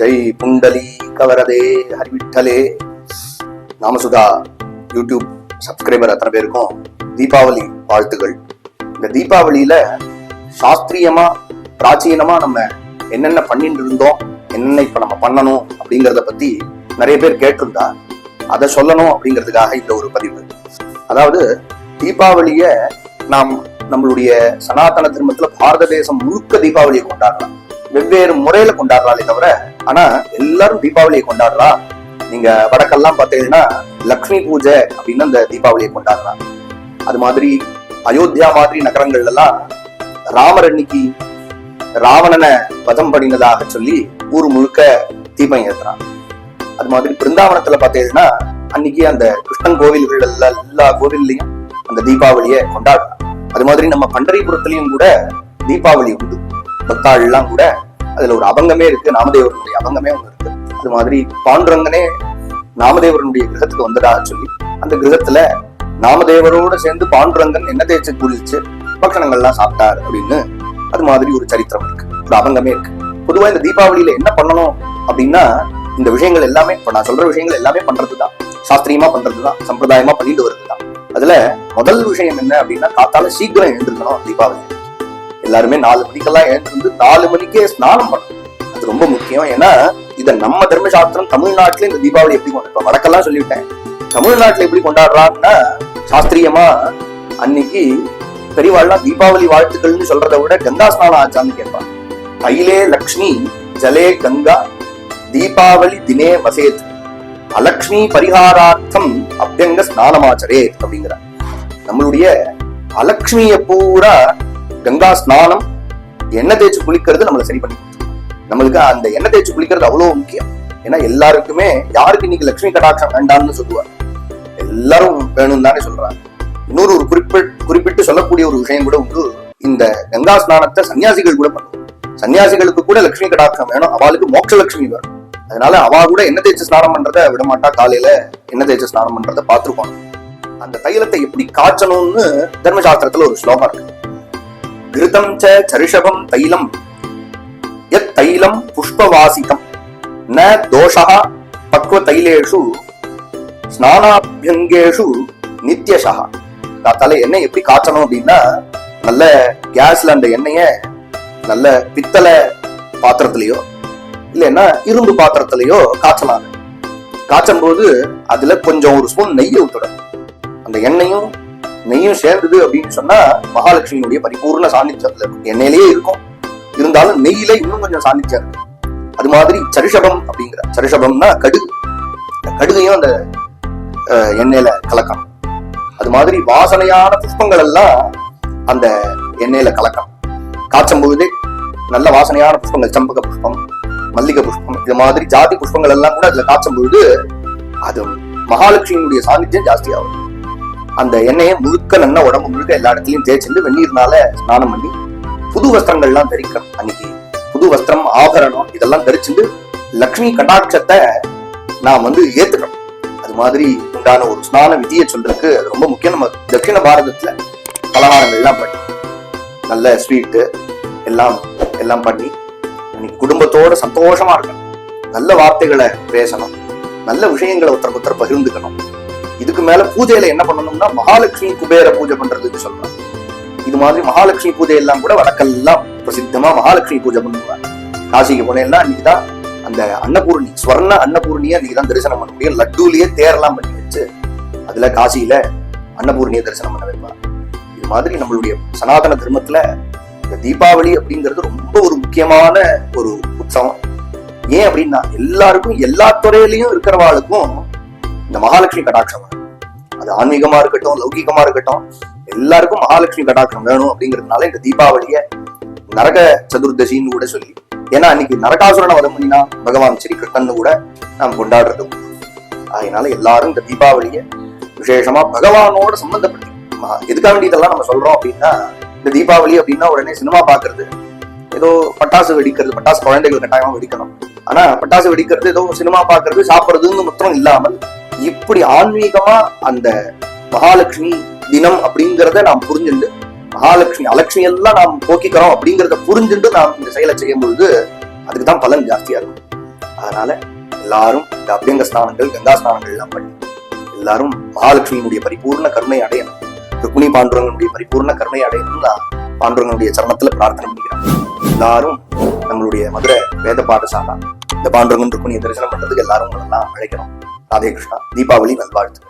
ஜெய் புண்டலி கவரதே ஹரிவிட்டலே. நாமசுதா யூடியூப் சப்ஸ்கிரைபர் அத்தனை பேருக்கும் தீபாவளி வாழ்த்துகள் இந்த தீபாவளியில சாஸ்திரியமா பிராச்சீனமா நம்ம என்னென்ன பண்ணிட்டு இருந்தோம் என்னென்ன இப்ப நம்ம பண்ணணும் அப்படிங்கறத பத்தி நிறைய பேர் கேட்டிருந்தா அதை சொல்லணும் அப்படிங்கிறதுக்காக இந்த ஒரு பதிவு. அதாவது தீபாவளிய நாம் நம்மளுடைய சனாதன திருமத்துல பாரத தேசம் முழுக்க தீபாவளியை கொண்டாடலாம். வெவ்வேறு முறையில கொண்டாடுறாளே தவிர ஆனா எல்லாரும் தீபாவளியை கொண்டாடுறா. நீங்க வடக்கெல்லாம் பார்த்தீங்கன்னா லக்ஷ்மி பூஜை அப்படின்னு அந்த தீபாவளியை கொண்டாடுறா. அது மாதிரி அயோத்தியா மாதிரி நகரங்கள்ல எல்லாம் ராமர் அன்னைக்கு ராவணனை வதம் பண்ணினதாக சொல்லி ஊர் முழுக்க தீபம் ஏத்துறான் அது மாதிரி பிருந்தாவனத்துல பார்த்தீங்கன்னா அன்னைக்கு அந்த கிருஷ்ணன் கோவில்கள் எல்லாம் எல்லா கோவில்லையும் அந்த தீபாவளியை கொண்டாடுறான் அது மாதிரி நம்ம பண்டரிபுரத்துலயும் கூட தீபாவளி உண்டு. பக்தாள்லாம் கூட அதுல ஒரு அபங்கமே இருக்கு நாமதேவருடைய அபங்கமே ஒன்று இருக்கு. அது மாதிரி பாண்டுரங்கனே நாமதேவரனுடைய கிரகத்துக்கு வந்ததாக சொல்லி அந்த கிரகத்துல நாமதேவரோட சேர்ந்து பாண்டுரங்கன் என்ன தேய்ச்சி குளிச்சு பக்கணங்கள்லாம் சாப்பிட்டார் அப்படின்னு அது மாதிரி ஒரு சரித்திரம் இருக்கு. ஒரு அபங்கமே இருக்கு. பொதுவா இந்த தீபாவளியில என்ன பண்ணணும் அப்படின்னா இந்த விஷயங்கள் எல்லாமே இப்ப நான் சொல்ற விஷயங்கள் எல்லாமே பண்றதுதான். சாஸ்திரியமா பண்றதுதான் சம்பிரதாயமா பண்ணிட்டு வருதுதான் அதுல முதல் விஷயம் என்ன அப்படின்னா காத்தால சீக்கிரம் எழுந்திருக்கணும் தீபாவளி. எல்லாருமே நாலு மணிக்கெல்லாம் எழுந்திருந்து நாலு மணிக்கே ஸ்நானம் பண்ணணும். அது ரொம்ப முக்கியம். ஏன்னா இதை நம்ம தர்மசாஸ்திரம் தமிழ்நாட்டுல இந்த தீபாவளி எப்படி கொண்டு வடக்கெல்லாம் சொல்லிவிட்டேன். தமிழ்நாட்டுல எப்படி கொண்டாடுறாங்கன்னா சாஸ்திரியமா அன்னைக்கு பெரியவாள்லாம் தீபாவளி வாழ்த்துக்கள்னு சொல்றதை விட கங்கா ஸ்நானம் ஆச்சான்னு கேட்பாங்க. தைலே லக்ஷ்மி ஜலே கங்கா தீபாவளி தினே வசேத். அலக்ஷ்மி பரிகாரார்த்தம் அபியங்க ஸ்நானமாச்சரே அப்படிங்கிறார். நம்மளுடைய அலக்ஷ்மிய பூரா கங்கா ஸ்நானம் எண்ணெய் தேய்ச்சி குளிக்கிறது நம்மளை சரி பண்ணி நம்மளுக்கு அந்த எண்ணெய் தேய்ச்சி குளிக்கிறது அவ்வளவு முக்கியம். ஏன்னா எல்லாருக்குமே யாருக்கு இன்னைக்கு லட்சுமி கடாட்சம் வேண்டாம்னு சொல்லுவாங்க. எல்லாரும் வேணும் தானே சொல்றாங்க. இன்னொரு ஒரு குறிப்பிட்டு குறிப்பிட்டு சொல்லக்கூடிய ஒரு விஷயம் கூட உண்டு. இந்த கங்கா ஸ்நானத்தை சன்னியாசிகள் கூட பண்ணுவோம் சன்னியாசிகளுக்கு கூட லட்சுமி கடாட்சம் வேணும். அவளுக்கு மோட்ச லட்சுமி வேணும். அதனால அவ கூட எண்ணெய் தேய்ச்சி ஸ்நானம் பண்றத விடமாட்டா காலையில எண்ணெய் தேய்ச்சி ஸ்நானம் பண்றத பார்த்திருக்கோம். அந்த தைலத்தை எப்படி காய்ச்சணும்னு தர்மசாஸ்திரத்துல ஒரு ஸ்லோகம் இருக்கு. கிருதம் ச சரிஷபம் தைலம் யத் தைலம் புஷ்பவாசிதம் ந தோஷா பக்வ தைலேஷு ஸ்நானாபியங்கேஷு நித்யஷா தலை எண்ணெய் எப்படி காய்ச்சணும் அப்படின்னா நல்ல கேஸ்ல அந்த எண்ணெய நல்ல பித்தளை பாத்திரத்திலயோ இல்லைன்னா இரும்பு பாத்திரத்திலையோ காய்ச்சலாம். காய்ச்சும் போது அதுல கொஞ்சம் ஒரு ஸ்பூன் நெய்யை ஊத்துறோம் அந்த எண்ணெயும் நெய்யும் சேர்ந்தது அப்படின்னு சொன்னா மகாலட்சுமியினுடைய பரிபூர்ண சாநித்தியத்துல இருக்கும் எண்ணெயிலேயே இருக்கும். இருந்தாலும் நெய்யில இன்னும் கொஞ்சம் சாநித்தியம் இருக்கு. அது மாதிரி சரிஷபம் அப்படிங்கிற சரிஷபம்னா கடுகு. கடுகையும் அந்த எண்ணெயில கலக்கணும். அது மாதிரி வாசனையான புஷ்பங்கள் எல்லாம் அந்த எண்ணெயில கலக்கணும். காய்ச்சும் பொழுதே நல்ல வாசனையான புஷ்பங்கள் சம்பக புஷ்பம் மல்லிகை புஷ்பம் இது மாதிரி ஜாதி புஷ்பங்கள் எல்லாம் கூட அதுல காய்ச்சும் பொழுது அது மகாலட்சுமியினுடைய சாநித்தியம் ஜாஸ்தியாகும். அந்த எண்ணெயை முழுக்க நல்லா உடம்பு முழுக்க எல்லா இடத்துலையும் தேய்ச்சிட்டு வெந்நீர்னால ஸ்நானம் பண்ணி புது வஸ்திரங்கள்லாம் தரிக்கணும் அன்னைக்கு. புது வஸ்திரம் ஆபரணம் இதெல்லாம் தரிச்சுட்டு லக்ஷ்மி கடாட்சத்தை நாம் வந்து ஏத்துக்கணும் அது மாதிரி உண்டான ஒரு ஸ்நான விதியை சொல்றதுக்கு அது ரொம்ப முக்கியம். நம்ம தட்சிண பாரதத்துல பலகாரங்கள்லாம் பண்ணி நல்ல ஸ்வீட்டு எல்லாம் எல்லாம் பண்ணி அன்னைக்கு குடும்பத்தோட சந்தோஷமா இருக்கணும். நல்ல வார்த்தைகளை பேசணும். நல்ல விஷயங்களை ஒருத்தருக்கு ஒருத்தர் பகிர்ந்துக்கணும். இதுக்கு மேல பூஜையில என்ன பண்ணணும்னா மகாலட்சுமி குபேர பூஜை பண்றதுக்கு சொல்றாங்க. இது மாதிரி மகாலட்சுமி பூஜை எல்லாம் கூட வடக்கெல்லாம் பிரசித்தமா மகாலட்சுமி பூஜை பண்ணுவாங்க. காசிக்கு போனேன்னா அன்னைக்குதான் அந்த அன்னபூர்ணி ஸ்வர்ண அன்னபூர்ணியை அன்னைக்கு தான் தரிசனம் பண்ண முடியும் லட்டுலயே தேரெல்லாம் பண்ணி வச்சு அதுல காசியில அன்னபூர்ணியை தரிசனம் பண்ண வைப்பாங்க. இது மாதிரி நம்மளுடைய சனாதன தர்மத்துல இந்த தீபாவளி அப்படிங்கிறது ரொம்ப ஒரு முக்கியமான ஒரு உற்சவம். ஏன் அப்படின்னா எல்லாருக்கும் எல்லா துறையிலையும் இருக்கிறவாளுக்கும் இந்த மகாலட்சுமி கடாட்சம். அது ஆன்மீகமா இருக்கட்டும் லௌகிகமா இருக்கட்டும் எல்லாருக்கும் மகாலட்சுமி கடாட்சம் வேணும் அப்படிங்கிறதுனால இந்த தீபாவளிய நரக சதுர்தசின்னு கூட சொல்லி. ஏன்னா அன்னைக்கு நரகாசுரனை வதம் பண்ணினா பகவான் ஸ்ரீ கிருஷ்ணன் கூட நாம் கொண்டாடுறது அதனால எல்லாரும் இந்த தீபாவளிய விசேஷமா பகவானோட சம்பந்தப்பட்டு எதுக்காக வேண்டி இதெல்லாம் நம்ம சொல்றோம் அப்படின்னா இந்த தீபாவளி அப்படின்னா உடனே சினிமா பாக்குறது ஏதோ பட்டாசு வெடிக்கிறது பட்டாசு குழந்தைகள் கட்டாயமா வெடிக்கணும். ஆனா பட்டாசு வெடிக்கிறது ஏதோ சினிமா பாக்குறது சாப்பிடுறதுன்னு மொத்தம் இல்லாமல் எப்படி ஆன்மீகமா அந்த மகாலட்சுமி தினம் அப்படிங்கறத நாம் புரிஞ்சுண்டு மகாலட்சுமி அலட்சுமி எல்லாம் நாம் போக்கிக்கிறோம் அப்படிங்கறத புரிஞ்சுட்டு நாம் இந்த செயலை செய்யும் பொழுது அதுக்கு தான் பலன் ஜாஸ்தியா இருக்கும். அதனால எல்லாரும் இந்த அபியங்க ஸ்நானங்கள் கங்கா ஸ்நானங்கள் எல்லாம் பண்ணி எல்லாரும் மகாலட்சுமியினுடைய பரிபூர்ண கருணை அடையணும். ருக்மிணி பாண்டுரங்கனுடைய பரிபூர்ண கருணை அடையணும் தான் பாண்டுரங்கனுடைய சரணத்துல பிரார்த்தனை பண்ணிக்கிறாங்க எல்லாரும் நம்மளுடைய மதுரை வேத பாடசாலா இந்த பாண்டுரங்கன் ருக்மிணியை தரிசனம் பண்றதுக்கு எல்லாரும் உங்களெல்லாம் அழைக்கிறோம் राधे कृष्णा। दीपावली बंदवार्थ